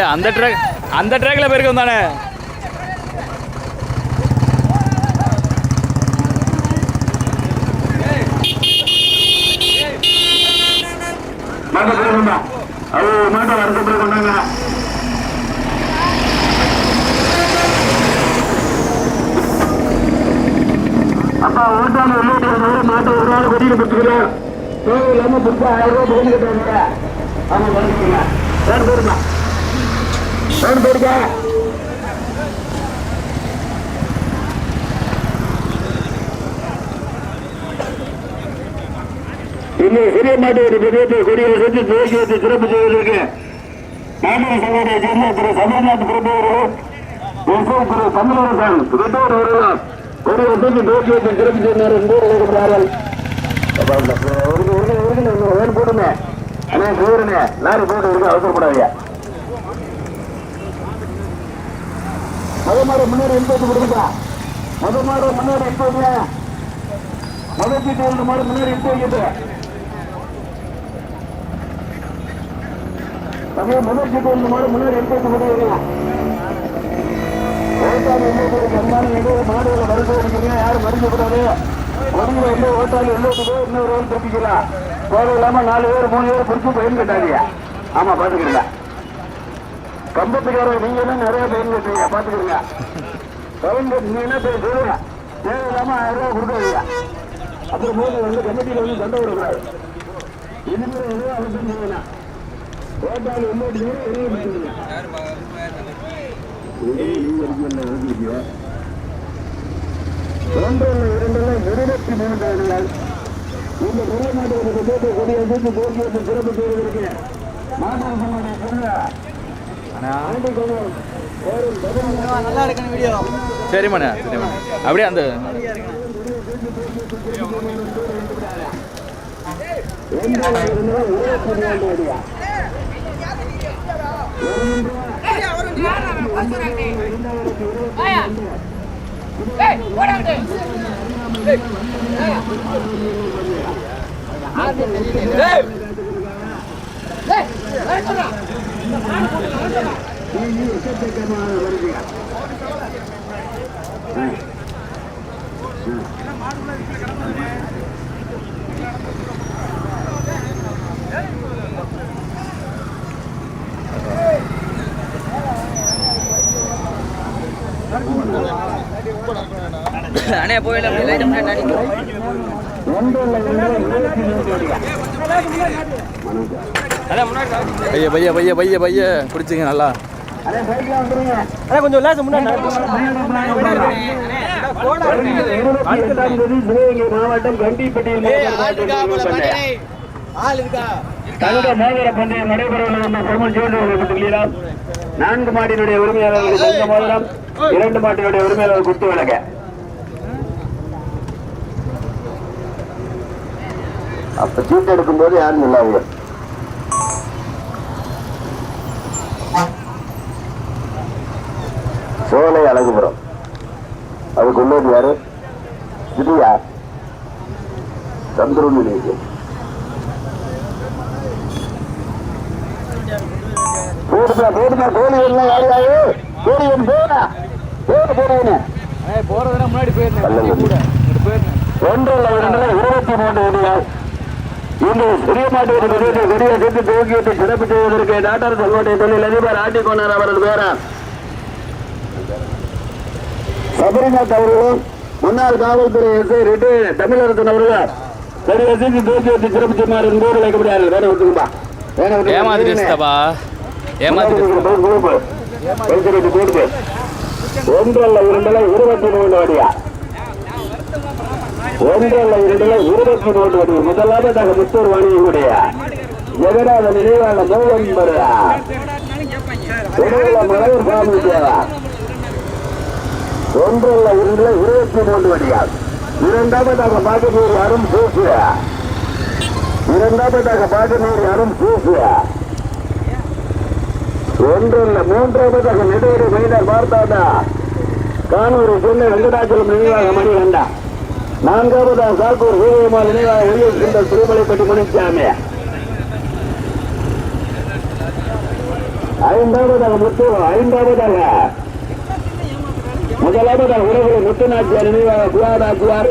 ஏ அந்த ட்ராக் அந்த ட்ராக்ல போயிருக்கோம் தானே? மாட்டை போய் கொண்டாங்க அப்பா மாட்டை ஒரு நாள் கொடியில் பிடிச்சிக்கிறேன் தேவை இல்லாம பிடிச்சா ஆயிரம் ரூபாய் கொடி கட்டுவாங்க வந்துருக்கீங்க வேறு போயிருந்தான் வேறு போயிருக்கா இன்னும் சிறிய மாட்டு ஒரு பிரதேசத்தை கொடியில் செஞ்சு துவக்கி வைத்து சிறப்பு செய்வதற்கு மாநில சங்கத்தை சேர்ந்த திரு சமர்நாத் பிரபு அவர்கள் திரு தமிழரசன் ரிட்டோர் அவர்கள் கொடியை தூக்கி துவக்கி வைத்து சிறப்பு செய்தார் என்று எழுதுகிறார்கள் போடுங்க போடுங்க லாரி போட்டு அவசரப்படாதீங்க முத மாடு முன்னாடி எண்பது கொடுங்க. முத மாடு முன்னாடி எண்பது முதல் சீட்டு ரெண்டு மாடு முன்னாடி எடுத்து வைக்கிட்டு முதல் சீட்டு ரெண்டு மாடு முன்னாடி எடுத்து வைக்க ஓட்டாளி எண்ணூறு கண்மான எண்ணூறு மாடுகளை மருந்து அடிக்கிறீங்க யாரும் மருந்து ஒன்று எண்ணூறு ஓட்டாளி எண்ணூறு இன்னொரு திருப்பிக்கலாம் நாலு பேர் மூணு பேர் பிடிச்சி பயன் கட்டாதீங்க. ஆமா பாத்துக்கிறேன் கம்பத்துக்காரர் நீங்க எல்லாம் நிறைய பயன் பாத்துக்கிறீங்க பயன் கட்டு நீங்க என்ன பேர் சொல்லுங்க? தேவை இல்லாம ஆயிரம் ரூபாய் கொடுக்காதீங்க. அப்புறம் போது வந்து கமிட்டியில வந்து சண்டை விடக்கூடாது இனிமேல் எதுவும் அவசியம் செய்யலாம் ஓட்டாளி எண்ணூறு பேர் வெளியே போயிருங்க ஒன்றில் இரண்டில் இருபத்தி மூன்று அணிகள் இந்த பெரிய நாட்டு கொடியை சிறப்பு செய்வதற்கு மாநில சங்கத்தை சொல்ல ஆண்டு கொள்வோம் ஒரு பதினொன்று நல்லா எடுக்கணும் வீடியோ சரிம்மாண்ணே சரிம்மா அப்படியே அந்த ஒன்றில் இரண்டில் இருபத்தி மூன்று அடியா அண்ணே லைட் அடிக்கும் ஒன்றில் இரண்டில் இருபத்தி மூன்று அடியா பைய பைய பைய பைய பைய பிடிச்சிங்க நல்லா கொஞ்சம் லேசம் முன்னாடி மாவட்டம் கண்டிப்பட்டியில் தங்க மோதிர பந்தயம் நடைபெற உள்ளது என்று பிரமன் ஜோதிடம் நான்கு மாட்டினுடைய உரிமையாளர்கள் தங்க மோதிரம் இரண்டு மாட்டினுடைய உரிமையாளர்கள் குத்து விளக்க அப்ப சீட்டு எடுக்கும் போது யாரும் இல்லாங்க சோலை அழகுபுரம். அதுக்கு உள்ளது யாரு? இது யார் சந்திரன் நிலையம் போடுதா போடுதா கோழி எல்லாம் யாரு யாரு? கோழி ஒன்று போடா. போட போடுவேனே போறதுனா முன்னாடி போயிருந்தேன். ஒன்றில் இரண்டுல இருபத்தி மூன்று அடியால் இன்று சிறிய மாட்டு பிரதேச கொடியை சென்று துவக்கிவிட்டு சிறப்பு செய்வதற்கு டாக்டர் செல்வட்டை தொழில் அதிபர் ஆட்டிக்கொண்டார் அவரது பேரர் சபரிநாத் அவர்களும் முன்னாள் காவல்துறை எஸ்ஐ ரெட்டு தமிழரசன் அவர்கள். கொடியை சென்று துவக்கிவிட்டு சிறப்பு செய்யுமாறு வேற ஒத்துக்கும்பா வேற ஏமாத்திட்டு வச்சுட்டாப்பா ஏமாத்திட்டு ஒன்றல்ல இரண்டுல இருபத்தி மூணு அடியா? ஒன்றல்ல இரண்டுல இருபத்தி மூன்று அடி. முதலாவதாக முத்தூர் வாணியுடைய ஜெகநாத நினைவாள மோகன் வருடா மலையூர் சாமி தேவா ஒன்றல்ல இரண்டுல இருபத்தி மூன்று அடியா இரண்டாவதாக பாகனூர் அருண் பேசுக இரண்டாவதாக பாகனூர் அருண் பேசுக ஒன்றல்ல மூன்றாவதாக நெடுவரை மைனர் பார்த்தாடா கானூர் சென்னை வெங்கடாச்சலம் நினைவாக மணி கண்டா நான்காவது சாக்கூர் வீரமால் நினைவாக ஒளியில் சென்ற திருமலைப்பட்டி முனிச்சாமி ஐந்தாவதாக முத்து ஐந்தாவதாக. முதலாவதாக உறவுகள் முத்துநாச்சியார் நினைவாக குவார்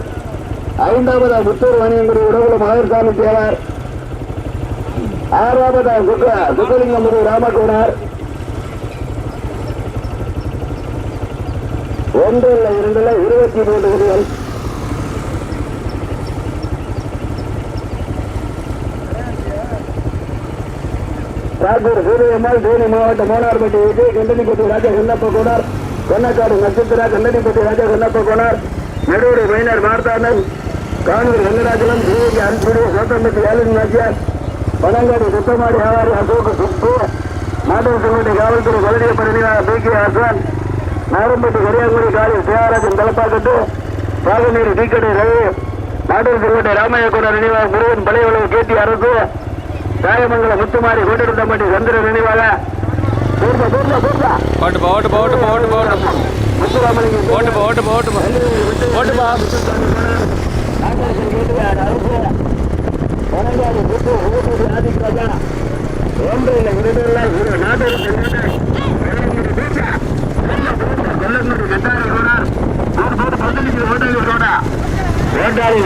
ஐந்தாவதாக முத்தூர் வணிகங்குடி உறவுகள் மகர்சாமி தேவார். ஆறாவதாக சுக்க சுக்கலிங்கம் ராமகுமார். ஒன்று இல்லை இரண்டு இல்லை இருபத்தி மூன்று விதிகள் நாகூர் சூரியம்மாள் தேனி மாவட்டம் மோனார்பட்டி விஜய் கண்டனிப்பட்டி ராஜா கண்ணப்ப கோனார் கொன்னக்காடு நட்சத்திரா கண்டனிப்பட்டி ராஜா கண்ணப்ப கோனார் நெடுவடி மைனர் மார்த்தாண்டன் கானூர் வெங்கடாச்சலம் சிவகங்கை அன்புடி சோத்தம்பட்டி ஏழு நாச்சியார் பனங்காடு சுத்தமாடி ஆவாரி அசோக சுப்பு மாட்டுவசங்களுடைய காவல்துறை பலனிய பிரதிநிதியாக பி கே ஹசான் நாரம்பட்டி கரியாங்குடி காலி சிவராஜன் தலப்பாக்கட்டு பாகநீர் டீக்கடை ரவி நாட்டுவசங்களுடைய ராமையா கூட நினைவாக முருகன் பழைய கே டி அரசு ராயமங்கலம் முத்துமாரி கோட்டிருந்தம்பட்டி சந்திர நினைவாக. ஓட்டுப்பா ஓட்டுப்பா ஓட்டுப்பா ஓட்டுப்பா ஓட்டுப்பா முத்துராமலிங்கம். ஓட்டுப்பா ஓட்டுப்பா ஓட்டுப்பா ஓட்டுப்பா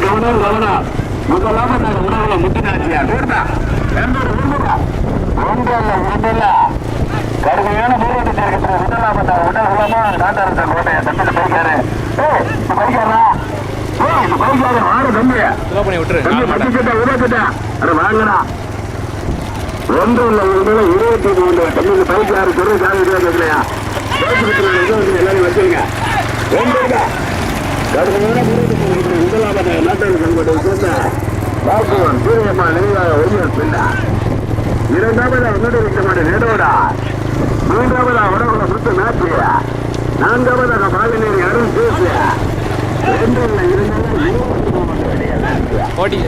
கவனம் கவனம் முதலாம உணவுல முத்துநாச்சியா தூர்தா ஒன்றல்ல கடுமையான போராட்டத்தை இருக்கிற முதலாம உடகுலமா நாட்டாரத்த கோட்டையை தப்பிட்டு போய்க்காரு ஏய் பைக்காரா ஏய் இந்த பைக்கார வார தம்பியா ஸ்லோ பண்ணி விட்டுரு தம்பி ஆமாடா. பட்டிச்சட்டா உருவச்சட்டா அட வாங்கடா ஒன்று இல்லை ஒன்று இருபத்தி மூணு தம்பி பைக்காரு சொல்லி சாமி கேட்கலையா எல்லாரும் வச்சுருங்க ஒன்று இருக்கா கடுமையான போராட்டத்தை இருக்கிற முதலாம நாட்டாரத்த கோட்டையை சேர்ந்த பாக்குவன் சூரியம்மா நினைவாக ஒருவர் பிள்ளை இரண்டாவது உன்னோட விட்டமாடு நேடோடா. மூன்றாவதா உடவுல முத்து நாட்டியா நான்காவதாக பாகநேரி அருண் பேசிய. ரெண்டுல இருந்தாலும் ஓட்டி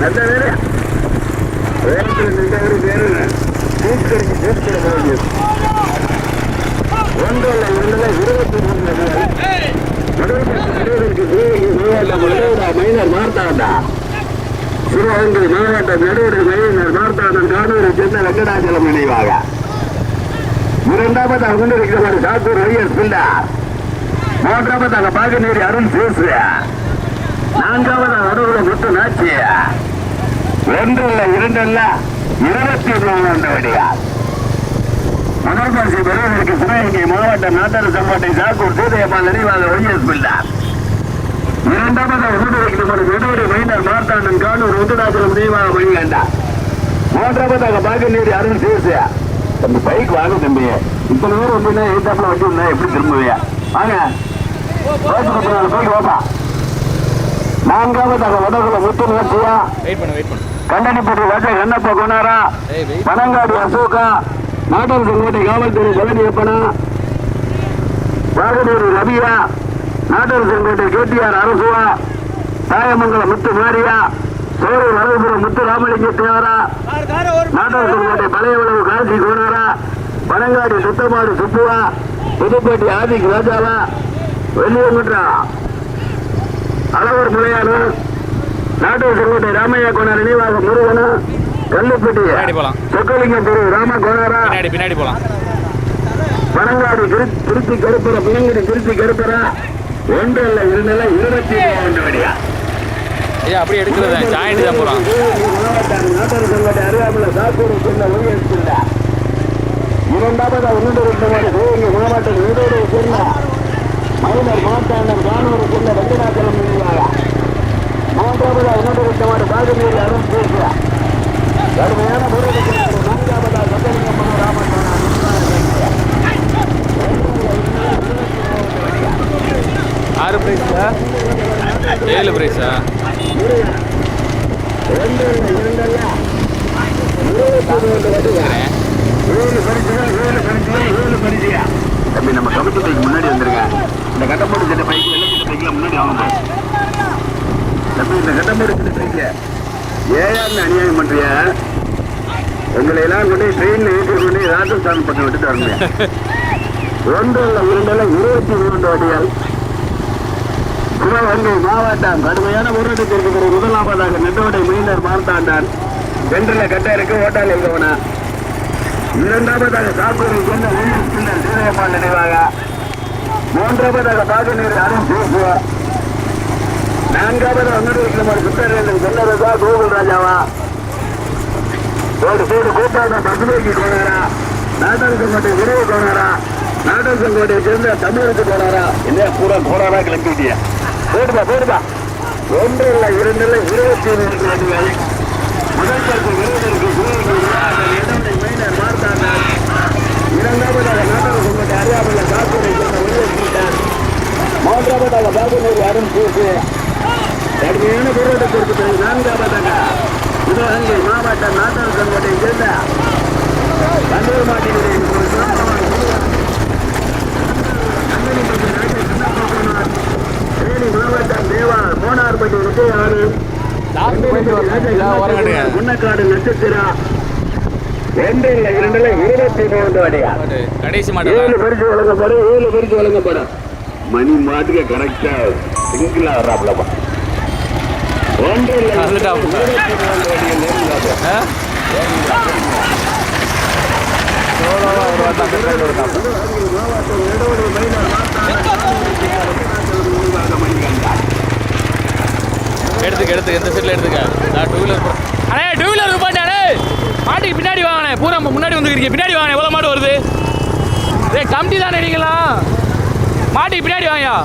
நல்ல வேலையா வேகத்தில் நின்றவர் வேறு தூக்கடிக்கு தூக்கிட போகிறது ஒன்றல்ல இரண்டுல இருபத்தி மூன்று மைனர் மார்த்தாண்டா சிவகங்கை மாவட்ட நடுவரை மைனர் மார்த்தாண்டன் கானூரை சேர்ந்த வெங்கடாச்சலம் நினைவாக இரண்டாவதாக கொண்டிருக்கிறவர் சாத்தூர் ஐயர் பிள்ளார் மூன்றாவதாக பாகநேரி அருண் சேசு நான்காவது நடுவுல முத்து நாச்சிய. ஒன்றல்ல இரண்டல்ல இருபத்தி மூணு வடிகால் முதல் பரிசு பெறுவதற்கு சிவகங்கை மாவட்ட நாட்டார் சம்பாட்டை சாக்கூர் சூதையம்மாள் நினைவாக ஒய்எஸ் பிள்ளார் இரண்டாவது உதவிக்கு நடுவரை மைனர் மார்த்தாண்டன் கானூர் உந்தராபுரம் நினைவாக மணிகண்டா மூன்றாவதாக பாகநேரி அருண் சேசியா தம்பி பைக் வாங்க தம்பி. இத்தனை பேர் வந்து எயிட்டாப்ல வச்சு இருந்தா எப்படி திரும்புவியா வாங்க. பைக் வாப்பா. நான்காவதாக வடகுல முத்து பண்ணு கண்டனிப்பட்டி ராஜா கண்ணப்ப வெயிட் பனங்காடு அசோகா. நாட்டார் செங்கோட்டை காவல்துறை பழனியப்பனா வாகனூர் ரவியா. நாட்டார் செங்கோட்டை கேட்டியார் அரசுவா. தாயமங்கலம் முத்து மாரியா. சோறு வரதுபுரம் முத்து ராமலிங்க தேவரா நாட்டார் செங்கோட்டை பழைய உழவு காசி கோனாரா. பனங்காடு சுத்தமாடு சுப்புவா. புதுப்பேட்டை ஆதிக் ராஜாவா. வெள்ளியங்குன்றா. அளவர் முளையானு நாட்டூர் செங்கோட்டை ராமையா கோனார் நினைவாக முருகனா கல்லுப்பட்டி சொக்கலிங்கம் திரு ராம கோனாரா பின்னாடி போலாம். பனங்காடு திரு- திருச்சி கருப்பரா பிணங்குடி திருச்சி கருப்பரா ஒன்று இல்ல இரண்டு இல்ல இருபத்தி மூன்று வடியா ஐயா அப்படியே எடுக்கிறது? ஜாயிண்ட் தான் போறான் நாட்டார் செங்கோட்டை அறியாமல் சாக்கூர் சொன்ன ஒய்யெடுத்துள்ள இரண்டாவது ஒன்று ரெண்டு மாவட்டம் ஈரோடு சொன்ன மைனர் மாட்டாண்டர் கானூர் சொன்ன வெங்கடாச்சலம் மூன்றாவது ரெண்டு மாடு பாகநீர் அருண் பேசுகிறார். கடுமையான போராட்டத்தில் நான்காவதா சத்தலிங்கம் ராமன் ஆறு பிரைஸா ஏழு பிரைஸா தம்பி நம்ம கமிட்டி முன்னாடி வந்துருங்க இந்த கட்டப்போடு செட்ட பைக் வெள்ளச்சிட்ட பைக்கில் முன்னாடி வாங்க தம்பி இந்த கட்டப்போடு செட்ட பைக்ல ஏயான்னு அநியாயம் பண்றிய? உங்களை எல்லாம் கொண்டு ட்ரெயினில் ஏற்றி கொண்டு ராஜஸ்தான் பக்கம் விட்டுட்டு வரணும். ஒன்று ஒன்றில் இரண்டில் இருபத்தி மூன்று வடிகள் சிவகங்கை மாவட்டம் கடுமையான போராட்டத்திற்கு பிறகு முதலாவதாக நெட்டோடை மீனர் மார்த்தாண்டான். வென்றில் கட்ட இருக்கு ஓட்டால் எழுதவனா இரண்டாவதாக சாக்கூரை என்ன உயிர் பின்னர் நினைவாக? மூன்றாவதாக பாகநீர் அருண் பேசுவா நான்காவது அங்கடிக்குமார் சுத்தரேந்திரன் செல்லரசா கோகுல் ராஜாவா? ஒரு சைடு கூட்டாண்ட பசுமைக்கு போனாரா? நாட்டல் சங்கோட்டை விரைவு போனாரா? நாட்டல் சங்கோட்டை சேர்ந்த தமிழருக்கு போனாரா? இல்லையா பூரா போனாரா? கிளம்பிட்டியா போடுப்பா போடுப்பா. ஒன்று இல்லை இரண்டு இல்லை இருபத்தி மூன்று வண்டிகள் முதல் பரிசு விருதுக்கு சிவகங்கை மைனர் மார்த்தாண்டார் இரண்டாவதாக நாட்டல் சங்கோட்டை அறியாமல் சேர்ந்த வெளியேற்றிட்டார் மூன்றாவதாக பாபுநூர் அருண் பூசு. கடுமையான போராட்டத்திற்கு பிறகு நான்காவதாக சிவகங்கை மாவட்டம் நாட்டாள் சங்கத்தை சேர்ந்த கண்ணூர் மாட்டினுடைய மாவட்டம் தேவா மோனார்பட்டி விஜயாறு முன்னக்காடு நட்சத்திரா. ரெண்டு இல்லை இரண்டு இல்லை இருபத்தி மூன்று அடியா கடைசி மாட்டா ஏழு பரிசு வழங்கப்படும் ஏழு பரிசு வழங்கப்படும். மணி மாட்டுக்கு கரெக்டா சிங்கிளா வர்றாப்லப்பா ஒன்று இல்லை எடுத்துக்க எடுத்துக்க. எந்த சைடில் எடுத்துக்க. நான் டூ வீலர் அண்ணே டூ வீலர் போட்டானே மாட்டுக்கு பின்னாடி வாங்கினே பூரா முன்னாடி வந்துருக்கீங்க பின்னாடி வாங்கினே எவ்வளோ மாடு வருது? ஏ கமிட்டி தானே நீங்களா மாட்டுக்கு பின்னாடி வாங்கயா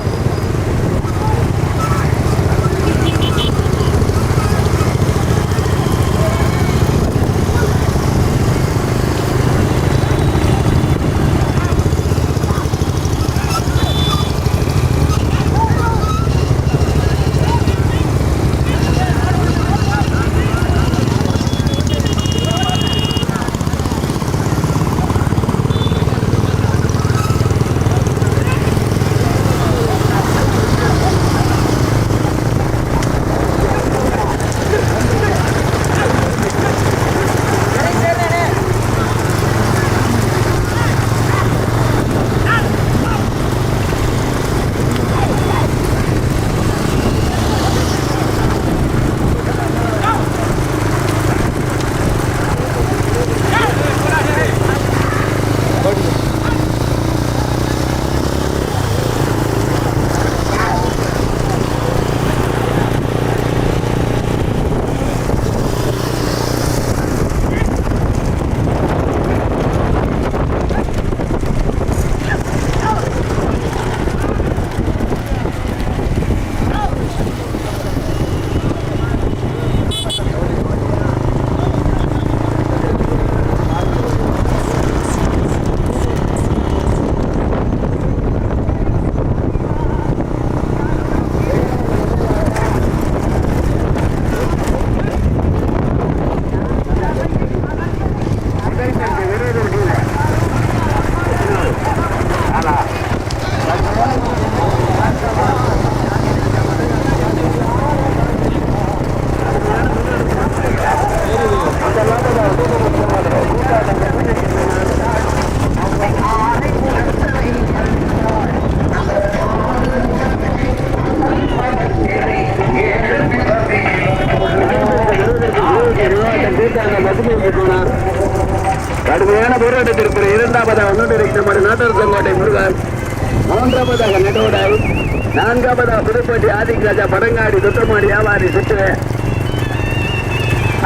துத்தமாடி சுற்று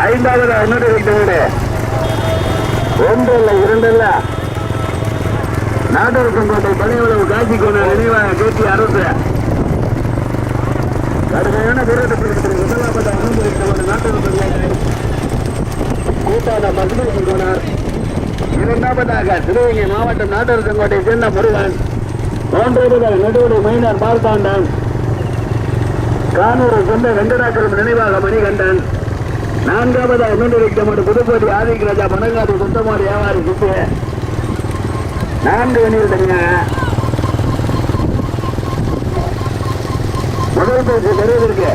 ஐந்தாவது ஐந்தாவதாக முன்னிறுத்த வீடு. ஒன்று இல்லை இரண்டு இல்லை. நாட்டர் செங்கோட்டை பணியுளவு காட்சி கொண்ட நினைவாக கேட்டி அரசு. கடுமையான போராட்டத்திற்கு முதலாவது முன்னிறுத்த மாதிரி நாட்டர் செங்கோட்டை கூட்டான மதுரை கொண்டார் இரண்டாவதாக சிவகங்கை மாவட்டம் நாட்டர் செங்கோட்டை சேர்ந்த முருகன். மூன்றாவதாக நடுவடை மைனர் மார்த்தாண்டன் கானூரை சொந்த வெங்கடாச்சலம் நினைவாக மணிகண்டன். நான்காவதாக மீண்டிருக்கமடு புதுக்கோட்டை ஆதிக்கராஜா மணங்காடு சொந்தமாடி வியாபாரி சுத்து. நான்கு அணியில் தனியாக முதல் பரிசு பெறுவதற்கு.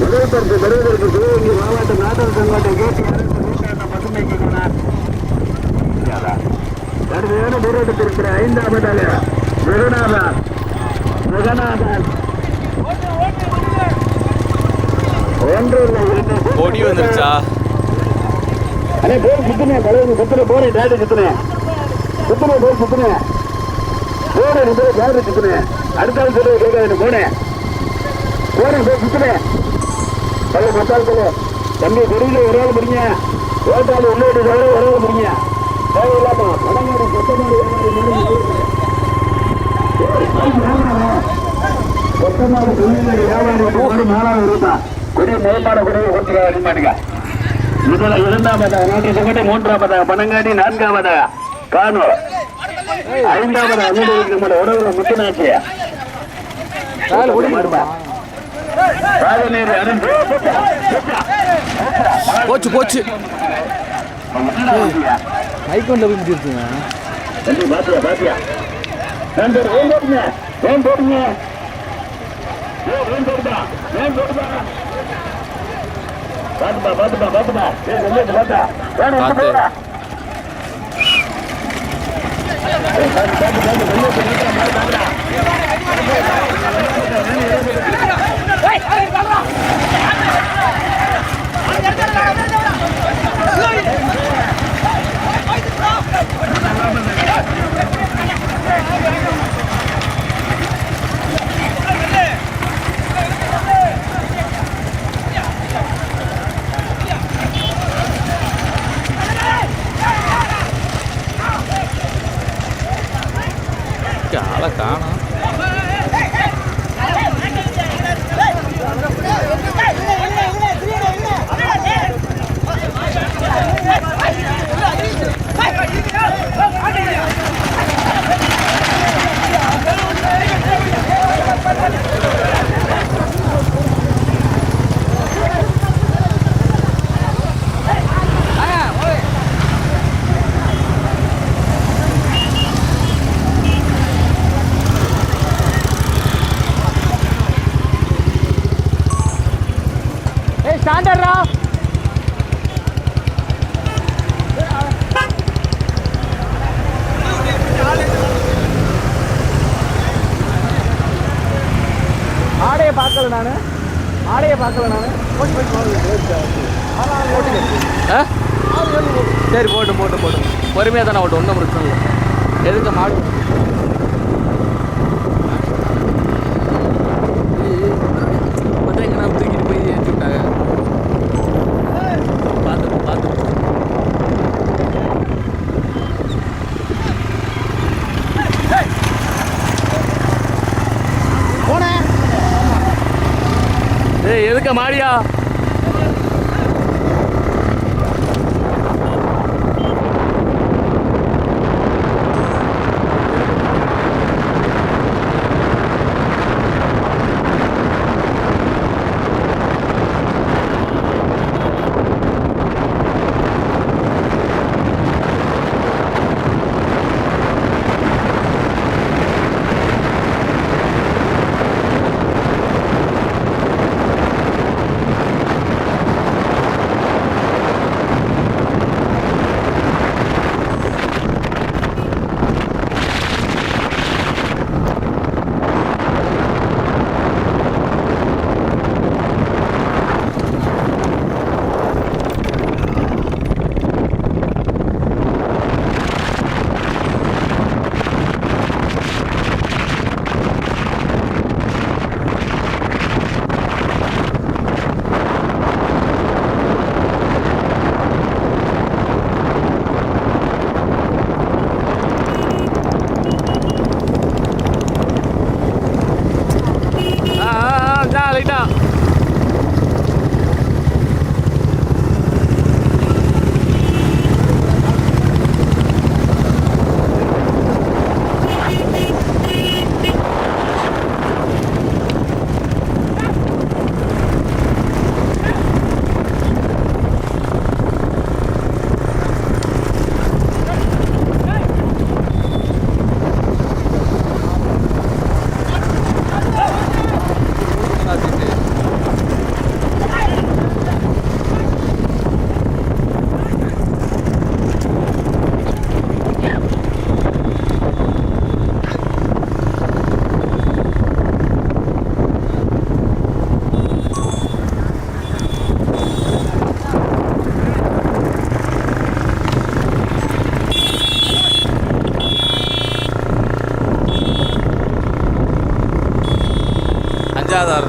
முதல் பரிசு பெறுவதற்கு சிவகங்கை மாவட்டம் நாட்டர் செங்கோட்டை கேட்டு அரசு கூட்டாண்ட பசுமைக்கு கொண்டார் கடுமையான போராட்டத்தில் இருக்கிற ஐந்தாவதாக ஜெகநாதன் ஜெகநாதன் ஒன்று இல்லை வந்துருச்சா? அண்ணே போர் சுத்துனே தலைவர் சுத்துனே போறேன் டேட்டு சுத்துனே. சுத்துனே போர் சுத்துனே. போறேன் நீ டேட்டு சுத்துனே. அடுத்த ஆள் சொல்லுவது கேட்காது போனே போறேன் போய் சுத்துனே. பல மத்தாள் சொல்லு. தம்பி கொடியில ஒரு ஆள் முடிங்க ஓட்டாள் உள்ளே தவிர ஒரு ஆள் முடிங்க தேவையில்லாம படமாடி கொத்தமாடி கொத்தமாடி தொழில் வியாபாரி நாலாவது இருந்தான் கொடி மேம்பாடு கொடி ஓட்டுறா அடிமாட்டுங்க முதல இரண்டாவதாக நூற்றி தொண்ணூற்றி மூன்றாவதாக பனங்காடி நான்காவதாக கானூர் ஐந்தாவது அனுபவிக்கு நம்மளோட உடவுல அருண் போச்சு. போச்சு மைக்கோண்டில் போய் முடிச்சிருச்சுங்க தம்பி பாத்தியா பாத்தியா போடுங்க போடுங்க பாத்தா வேணும் பாத்து. போடுறா ஆளை காணும் ஸ்டாண்டர்டா ஆடையை பார்க்கல நான். ஆடையை பார்க்கல நான். சரி போட்டு போட்டு போட்டு. பொறுமையாக தானே ஓட்டு ஒன்றும் பிரச்சனை இல்லை. எதுக்கு மாடு? માળિયા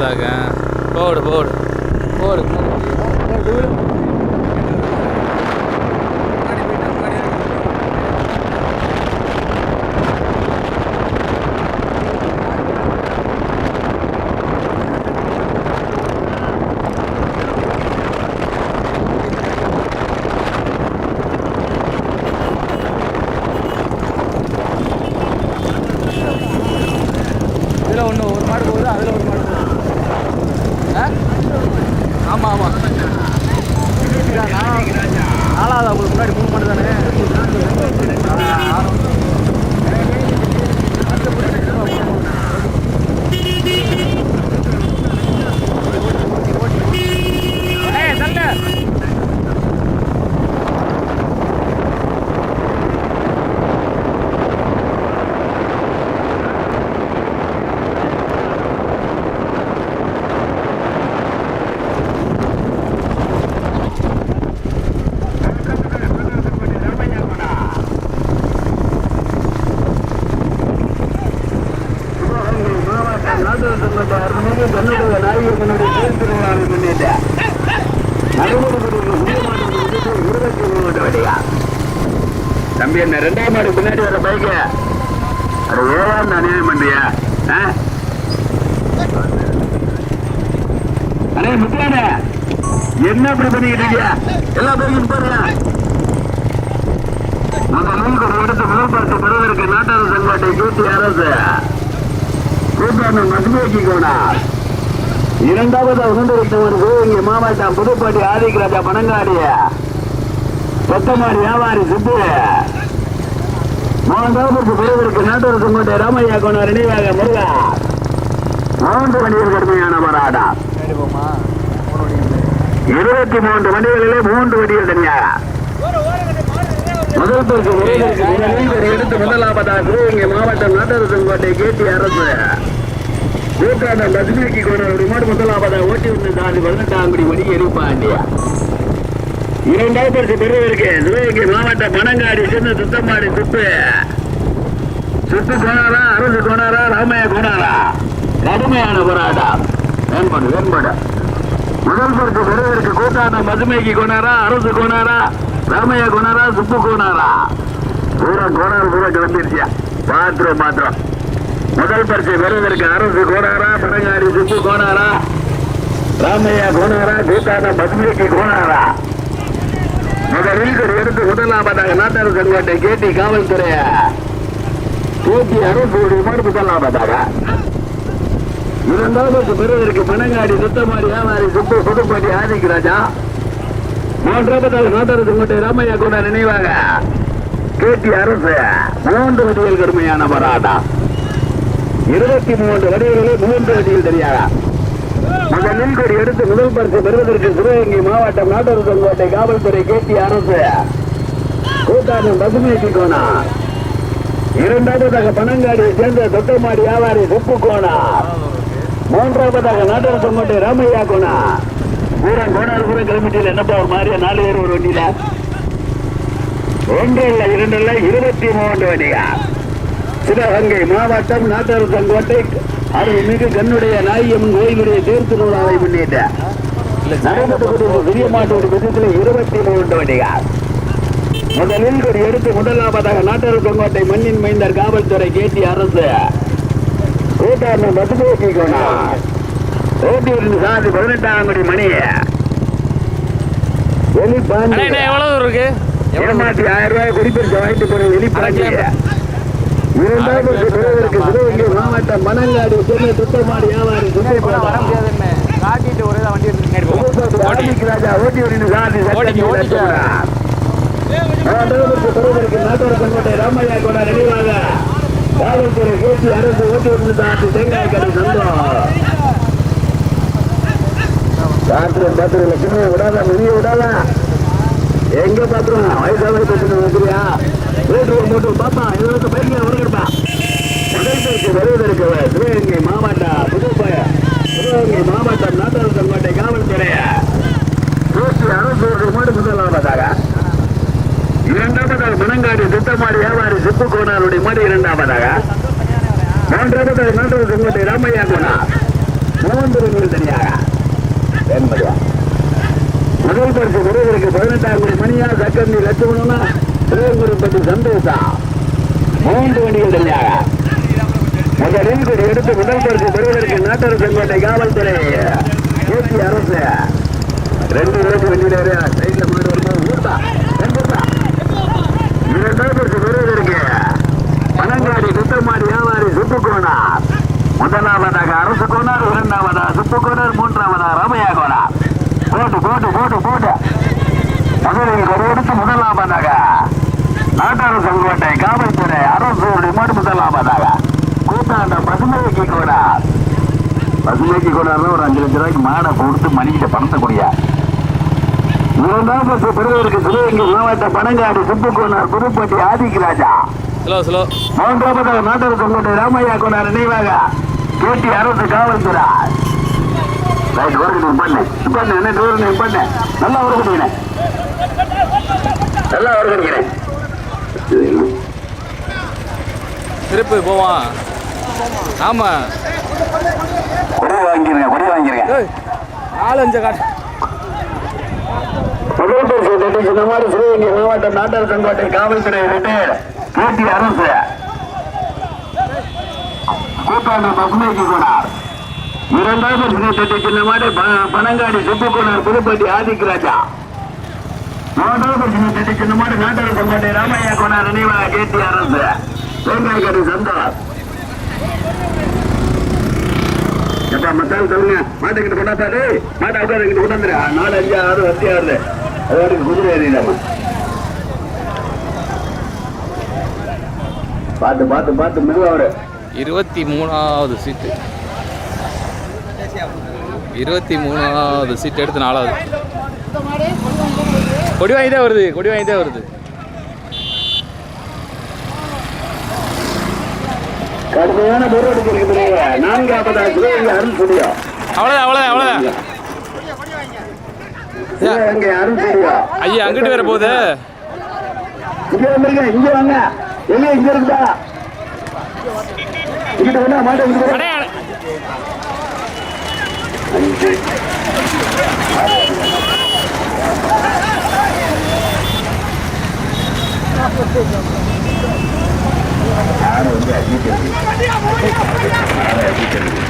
எதுக்க போடு போடு. போடு இதில் ஒன்று ஒரு மாடு போகுது அதில் ஒரு மாடு போகுது ஆ ஆமாம் ஆமாம் நாலாவது அவங்களுக்கு முன்னாடி மூணு மாடு தானே ஆ, ஆறு. ஏய், தள்ளு. சிவகங்கை மாவட்டம் நாட்டூர் சங்கத்தை அருள்மிகு தன்னுடைய நாயகனுடைய திருத்திருவிழாவை முன்னிட்டு நடைபெறக்கூடிய உயர்மாநில விருது இருபத்தி மூணு வழியா தம்பி என்ன ரெண்டாம் மாடு பின்னாடி வர பைக்கு அது ஏழாம் அநியாயம் பண்றியா ஆ? அண்ணே முத்தானே என்ன இப்படி பண்ணிக்கிட்டு எல்லா பேருக்கும் போறியா நம்ம நூல்கு எடுத்து முதல் பார்த்து பெறுவதற்கு சங்கத்தை கூட்டி அரசு. கூட்டாண்மை மதுமைக்கு இரண்டாவது உணர்ந்திருக்கும் சிவகங்கை மாவட்டம் புதுப்பாட்டி ஆதிக்கராஜா பனங்காடிய சொத்தமாடி வியாபாரி சித்து. மூன்றாவது பிறகு நாட்டாள சங்கத்தை ராமையா கோனார் நினைவாக முருகா. மூன்று வண்டிகள் கடுமையான போராட்டம் சரி போமா மூணு மணிக்கு இருபத்தி மூன்று வண்டிகளிலே மூன்று வண்டிகள் தனியாக. முதல் பரிசு எடுத்து முதலாவதாக சிவகங்கை மாவட்டம் நாட்டரசன்கோட்டை கேட்டி அரசு. நூற்றாண்டம் லட்சுமிக்கு கூட ஒரு முதலாவதாக ஓட்டி வந்து தாண்டி பதினெட்டாம் குடி மணி எரிப்பாண்டியா இரண்டாவது பரிசு பெறுவதற்கு சிவகங்கை மாவட்டம் பனங்காடி சின்ன சுத்தம்பாடி சுத்து சுத்து கோணாரா அரசு கோணாரா ராமையா கோணாரா. கடுமையான போராட்டம். வேண்பாடு வேண்பாடு. முதல் பரிசு பெறுவதற்கு கூட்டாண்ட மதுமைக்கு கோணாரா அரசு கோணாரா ராமையா கோணாரா சுப்பு கோணாரா பூரா கோணார் பூரா கிளம்பிருச்சியா? பாத்திரம் பாத்திரம் முதல் பரிசு பெறுவதற்கு அரசு கோணாரா பனங்காடி சுப்பு கோணாரா ராமையா கோணாரா கூட்டான மதுமைக்கு கோணாரா முதலில் ஒரு எடுத்து முதலாவதாக நாட்டார் செல்வாட்டை கேட்டி காவல்துறைய. கேட்டி அரசு மாடு முதலாவதாக இரண்டாவது பெறுவதற்கு பனங்காடி சுத்தமாடி வியாபாரி சுப்பு புதுப்பாட்டி ஆதிக்கு ராஜா. மூன்றாவது நாட்டரசு கோட்டை ராமையா கூட நினைவாக. கேட்டி அரசு மூன்று வடிகள் கடுமையான போராட்டம் இருபத்தி மூன்று வடிகளிலே மூன்று வடிகள் தெரியாதா. அந்த நெல்கொடி எடுத்து முதல் பரிசு பெறுவதற்கு சிவகங்கை மாவட்டம் நாட்டரசு கோட்டை காவல்துறை கேட்டி அரசு. கூட்டாளி பசுமைக்கு கோணா. இரண்டாவது பனங்காடியை சேர்ந்த தொட்டமாடி வியாபாரி சுப்பு கோணா. மூன்றாவதாக நாட்டரசு கோட்டை ராமையா கோணா பூரம் கோணால் பூரம் கிளம்பிட்டியில் என்னப்பா ஒரு மாதிரியா நாலு பேர் ஒரு வண்டியில? ஒன்று இல்ல இரண்டு இல்ல இருபத்தி மூன்று வண்டியா? சிவகங்கை மாவட்டம் நாட்டரசன் கோட்டை அருள்மிகு கண்ணுடைய நாயம் கோயிலுடைய தீர்த்து நூலாவை நடைபெற்றக்கூடிய பெரிய மாட்டோட விதத்தில் இருபத்தி மூன்று வண்டியா? முதலில் ஒரு எடுத்து முதலாவதாக நாட்டரசன் கோட்டை மண்ணின் மைந்தர் காவல்துறை கேட்டி அரசு. கூட்டாண்மை மதுபோக்கி கோணார் ஓட்டியூரின் சாதி பதினெட்டாம் கோடி மணி வெளிப்பாண்டி எவ்வளோ தூரம் இருக்கு? ஏமாத்தி ஆயிரம் ரூபாய் குறிப்பிட்ட வாங்கிட்டு போன வெளிப்பாண்டி இரண்டாவது பெறுவதற்கு சிவகங்கை மாவட்டம் மணங்காடி சென்னை சுத்தமாடி வியாபாரி முடியாதுன்னு காட்டிட்டு ஒரே வண்டி எடுத்து பின்னாடி போகும் ஆதிக்கு ராஜா ஓட்டியூரின் சாதி ஓட்டிக்க, ஓட்டிக்க. பெறுவதற்கு நாட்டோட செங்கோட்டை ராமையா கூட நினைவாக. காவல்துறை கேசி அரசு ஓட்டியூரின் சாதி தேங்காய் கடை சந்தோம் பாத்திரம் பாத்திரம் லட்சுமி விடாத வெளியே விடாத எங்க பாத்திரம் வயசாக பேசுறது வைக்கிறியா ரேட்டு போட்டு பாப்பா இவருக்கு பைக்கில் வருகிறப்பா உடற்பயிற்சி வருவதற்கு சிவகங்கை மாவட்டா புதுப்பய சிவகங்கை மாவட்டம் நாட்டாளர் சங்கோட்டை காவல்துறைய. நூற்றி அறுபத்தி மாடு முதலாவதாக இரண்டாவதாக மணங்காடி திட்டமாடி வியாபாரி சிப்பு கோனாருடைய மாடி இரண்டாவதாக. மூன்றாவதாக மூன்றாவது செங்கோட்டை ராமையா கோனார் மூன்று தனியாக. முதல் பரிசு பெறுவதற்கு பதினெட்டாம் கோடி மணியா சக்கரண்டி லட்சுமணனா சிவகுருப்பட்டி சந்தோஷா. மூன்று வண்டிகள் தனியாக. முதலில் கொடி எடுத்து முதல் பரிசு பெறுவதற்கு நாட்டர் செங்கோட்டை காவல்துறை ஏசி அரசு. ரெண்டு இருபது வண்டியில சைட்ல மாடு வரும்போது ஊர்தான் செங்குத்தா இரண்டாம் பனங்காடி சுத்தமாடி வியாபாரி சுப்புக்கோனார் முதலாவதாக அரசு கோனார் இரண்டாவதா சுப்புக்கோனார் மூன்றாவதா ராமையா கோனார். போட்டு போட்டு போட்டு போட்டு மதுரையில் கொடையெடுத்து முதலாவதாக நாட்டார் செங்கோட்டை காவல்துறை அரசு ரிமோட் முதலாவதாக கூட்டாண்ட பசுமைக்கு கோனார். பசுமைக்கு கோனார்ல ஒரு அஞ்சு லட்ச ரூபாய்க்கு மாடை கொடுத்து மணிக்கிட்ட பணத்தை கொடியா பரிசு பெறுவதற்கு சிவகங்கை மாவட்ட பனங்காடி சுப்புக்கோனார் புதுப்பட்டி ஆதிக்கு ராஜா. ஸ்லோ ஸ்லோ மூன்றாவதாக நாட்டர் செங்கோட்டை ராமையா கோனார் நினைவாக கேட்டி அரசு காவல்துறை ரைட் ஒர்க் நீ பண்ணு. பண்ணு என்ன டூர் நீ பண்ணு. நல்லா ஒர்க் பண்ணிக்கிறேன் நல்லா ஒர்க் பண்ணிக்கிறேன் திருப்பு போவான். ஆமாம் கொடி வாங்கிருங்க கொடி வாங்கிருங்க. நாலு அஞ்சு காட்டு. முதல் பரிசு தட்டி மாதிரி சிவகங்கை மாவட்டம் நாட்டார் காவல்துறை அரசு. பசுமைக்கு சின்ன மாதிரி பனங்காடி சுப்புக்குனார் புதுப்பட்டி ஆதிக்கு ராஜா. மூன்றாவது சின்ன மாதிரி நாட்டார் ராமையா கோனார் நினைவாக அரசு. சந்தோஷ். எப்பா சொல்லுங்க. கொண்டாத்தாரு? மாட்டை உட்கார கிட்ட கொண்டாந்துரு. நாலு அஞ்சு ஆறு வத்தி ஆறுது அதோட குதிரை ஏறிடாம பார்த்து பார்த்து பார்த்து மெதுவா அவரு இருபத்தி மூணாவது சீட்டு இருபத்தி மூணாவது சீட் எடுத்து நாலாவது. கொடி வாங்கிட்டே வருது கொடி வாங்கிட்டே வருது. கடுமையான போராட்டம் இருக்குது நான்காவதா சிவகங்கை அருள் சுடியோ அவ்வளோதான் ஐயா அங்கிட்டு வேற போகுது. இங்க வந்துருங்க இங்க வாங்க. எங்க இங்க இருக்குதா? இங்கிட்ட மாட்டை வந்து. ஆறு அஜித் இருக்கு.